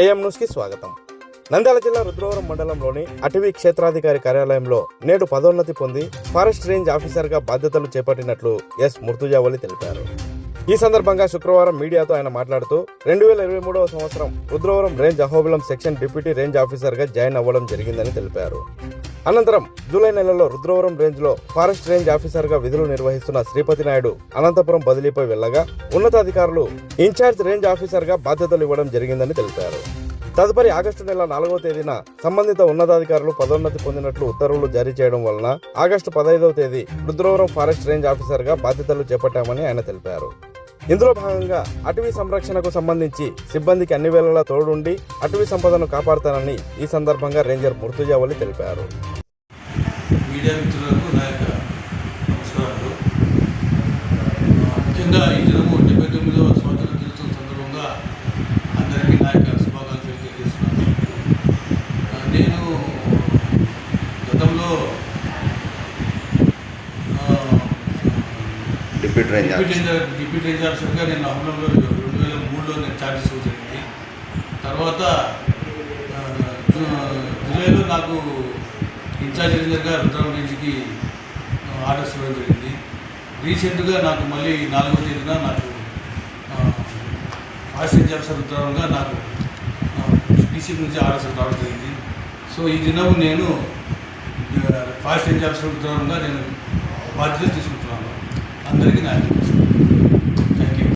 AM న్యూస్కి స్వాగతం. నంద్యాల జిల్లా రుద్రవరం మండలంలోని అటవీ క్షేత్రాధికారి కార్యాలయంలో నేడు పదోన్నతి పొంది ఫారెస్ట్ రేంజ్ ఆఫీసర్గా బాధ్యతలు చేపట్టినట్లు ఎస్ మృతుజావళి తెలిపారు. ఈ సందర్భంగా శుక్రవారం మీడియాతో ఆయన మాట్లాడుతూ రెండు వేల ఇరవై మూడవ సంవత్సరం Rudravaram range Ahobilam section deputy range ఆఫీసర్గా జాయిన్ అవ్వడం జరిగిందని తెలిపారు. అనంతరం జూలై నెలలో రుద్రవరం రేంజ్లో ఫారెస్ట్ రేంజ్ ఆఫీసర్గా విధులు నిర్వహిస్తున్న శ్రీపతి నాయుడు అనంతపురం బదిలీపై వెళ్ళగా ఉన్నతాధికారులు ఇన్ఛార్జ్ రేంజ్ ఆఫీసర్గా బాధ్యతలు ఇవ్వడం జరిగిందని తెలిపారు. తదుపరి ఆగస్టు నెల నాలుగవ తేదీన సంబంధిత ఉన్నతాధికారులు పదోన్నతి పొందినట్లు ఉత్తర్వులు జారీ చేయడం వలన ఆగస్టు పదహైదవ తేదీ రుద్రవరం ఫారెస్ట్ రేంజ్ ఆఫీసర్గా బాధ్యతలు చేపట్టామని ఆయన తెలిపారు. ఇందులో భాగంగా అటవీ సంరక్షణకు సంబంధించి సిబ్బందికి అన్ని వేళలా తోడుండి అటవీ సంపదను కాపాడుతానని ఈ సందర్భంగా రేంజర్ ముర్తుజావలి తెలిపారు. మీడియా మిత్రులకు నా యొక్క నమస్కారాలు. ముఖ్యంగా ఈ దినము డెబ్బై తొమ్మిదవ స్వాతంత్ర దినోత్సవం సందర్భంగా అందరికీ నా యొక్క శుభాకాంక్షలు తెలియజేస్తున్నాను. నేను గతంలో డిప్యూటీ రేంజ్ డిప్యూటీ రేంజ్ ఆఫీసర్గా నేను అమలంలో రెండు వేల మూడులో నేను ఛార్జ్ చేసుకోవడం జరిగింది తర్వాత జూలైలో నాకు ఇన్ఛార్జ్ రేంజర్గా రుద్రం రేంజ్కి ఆర్డర్స్ ఇవ్వడం జరిగింది. రీసెంట్గా నాకు మళ్ళీ నాలుగో తేదీన నాకు ఫారెస్ట్ రేంజ్ ఆఫీసర్ రుద్రంగా నాకు పీసీ నుంచి ఆర్డర్స్ రావడం జరిగింది. సో ఈ దినం నేను రేంజ్ ఆఫీసర్ రుద్రంగా నేను బాధ్యతలు తీసుకుంటున్నాను. అందరికీ నా